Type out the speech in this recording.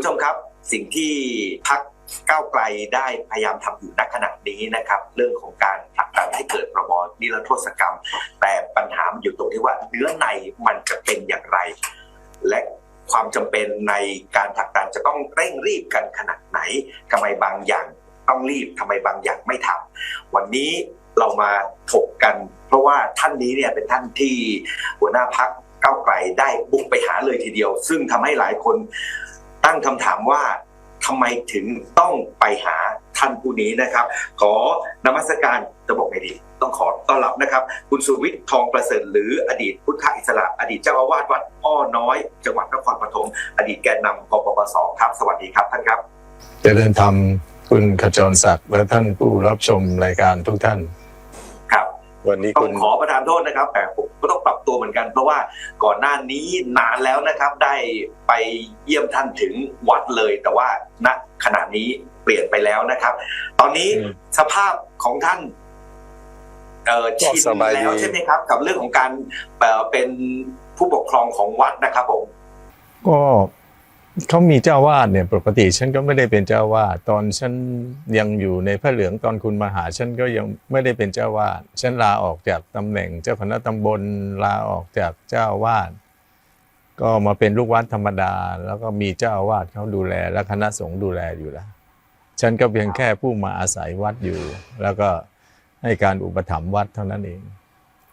ผู้ชมครับสิ่งที่พักก้าวไกลได้พยายามทำอยู่ณขณะนี้นะครับ เรื่องของการผลักดันให้เกิดประบอนิรโทษกรรม แต่ปัญหามันอยู่ตรงที่ว่าเนื้อในมันจะเป็นอย่างไร และความจำเป็นในการผลักดันจะต้องเร่งรีบกันขนาดไหนทำไมบางอย่างต้องรีบทำไมบางอย่างไม่ทำวันนี้เรามาถกกัน เพราะว่าท่านนี้เนี่ยเป็นท่านที่หัวหน้าพักก้าวไกลได้บุกไปหาเลยทีเดียว ซึ่งทำให้หลายคน ตั้งคำถามว่าทำไมถึงต้องไปหาท่านผู้นี้นะครับ ขอนมัสการจะบอกไงดี ต้องขอต้อนรับนะครับ คุณสุวิทย์ทองประเสริฐหรืออดีตพุทธอิสระ อดีตเจ้าอาวาสวัดอ้อน้อย จังหวัดนครปฐมอดีตแกนนำกปปสครับ สวัสดีครับท่านครับเจริญธรรมคุณขจรศักดิ์และท่านผู้รับชมรายการทุกท่าน วันนี้ต้อคุงณขอประทานโทษนะครับ แต่ผมก็ต้องปรับตัวเหมือนกัน เพราะว่าก่อนหน้านี้นานแล้วนะครับ ได้ไปเยี่ยมท่านถึงวัดเลย แต่ว่าณขณะนี้เปลี่ยนไปแล้วนะครับ ตอนนี้อืมสภาพของท่านเอ่อชินสบายดีแล้วใช่ไหมครับ กับเรื่องของการเอ่อเป็นผู้ปกครองของวัดนะครับผมก็ เขามีเจ้าวาดเนี่ยปกติฉันก็ไม่ได้เป็นเจ้าวาดตอนฉันยังอยู่ในพระเหลืองตอนคุณมาหาฉันก็ยังไม่ได้เป็นเจ้าวาดฉันลาออกจากตำแหน่ง เจ้าคณะตำบลลาออกจากเจ้าวาดก็มาเป็นลูกวัดธรรมดา แล้วก็มีเจ้าวาสเขาดูแล และคณะสงฆ์ดูแลอยู่แล้ว ฉันก็เพียงแค่ผู้มาอาศัยวัดอยู่ แล้วก็ให้การอุปถัมภ์วัดเท่านั้นเอง